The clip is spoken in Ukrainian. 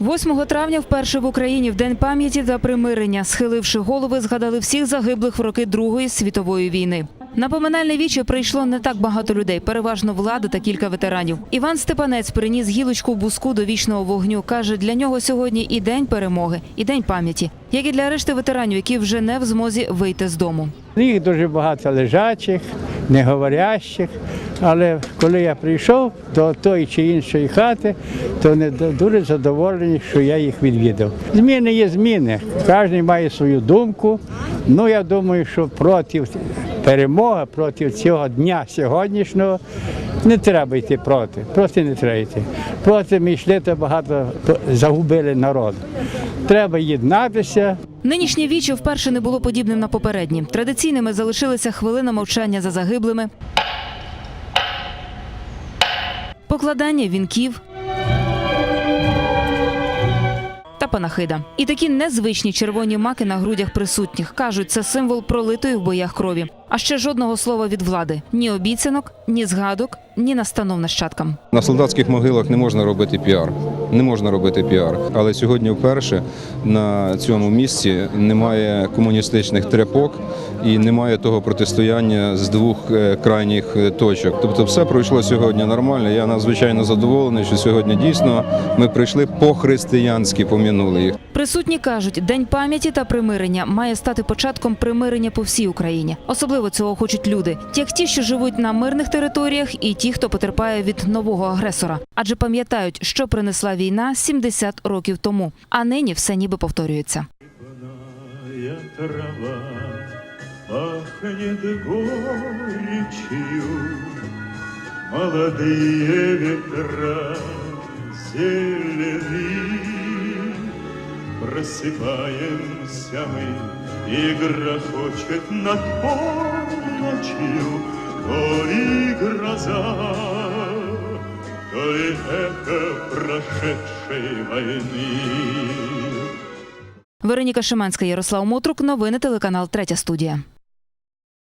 8 травня вперше в Україні в День пам'яті та примирення, схиливши голови, згадали всіх загиблих в роки Другої світової війни. На поминальне віче прийшло не так багато людей, переважно влада та кілька ветеранів. Іван Степанець приніс гілочку буску до вічного вогню. каже, для нього сьогодні і день перемоги, і день пам'яті, як і для решти ветеранів, які вже не в змозі вийти з дому. Їх дуже багато лежачих, неговорящих. Але коли я прийшов до тої чи іншої хати, то не дуже задоволені, що я їх відвідав. Зміни є зміни. Кожен має свою думку. Ну я думаю, що проти перемоги, проти цього дня сьогоднішнього не треба йти проти. Проти не треба йти. Проти ми йшли, то багато загубили народ. Треба єднатися. Нинішнє віче вперше не було подібним на попередні. Традиційними залишилися хвилина мовчання за загиблими, покладання вінків та панахида. І такі незвичні червоні маки на грудях присутніх кажуть, це символ пролитої в боях крові. А ще жодного слова від влади: ні обіцянок, ні згадок, ні настанов нащадкам. На солдатських могилах не можна робити піар. Не можна робити піар. Але сьогодні вперше на цьому місці немає комуністичних тряпок і немає того протистояння з двох е, крайніх е, точок. Тобто, все пройшло сьогодні нормально. Я надзвичайно задоволений, що сьогодні дійсно ми прийшли по-християнськи, помінули їх. Присутні кажуть, день пам'яті та примирення має стати початком примирення по всій Україні. Особливо цього хочуть люди, як ті, що живуть на мирних територіях, і ті, хто потерпає від нового агресора, адже пам'ятають, що принесла війна 70 років тому. А нині все ніби повторюється. Трава пахнет горечью, Молодые ветра зелены Просыпаемся мы, и грохочет над полночью То ли гроза, то ли эхо прошедшей войны. Вероніка Шиманська, Ярослав Мотрук. Новини телеканал Третя студія.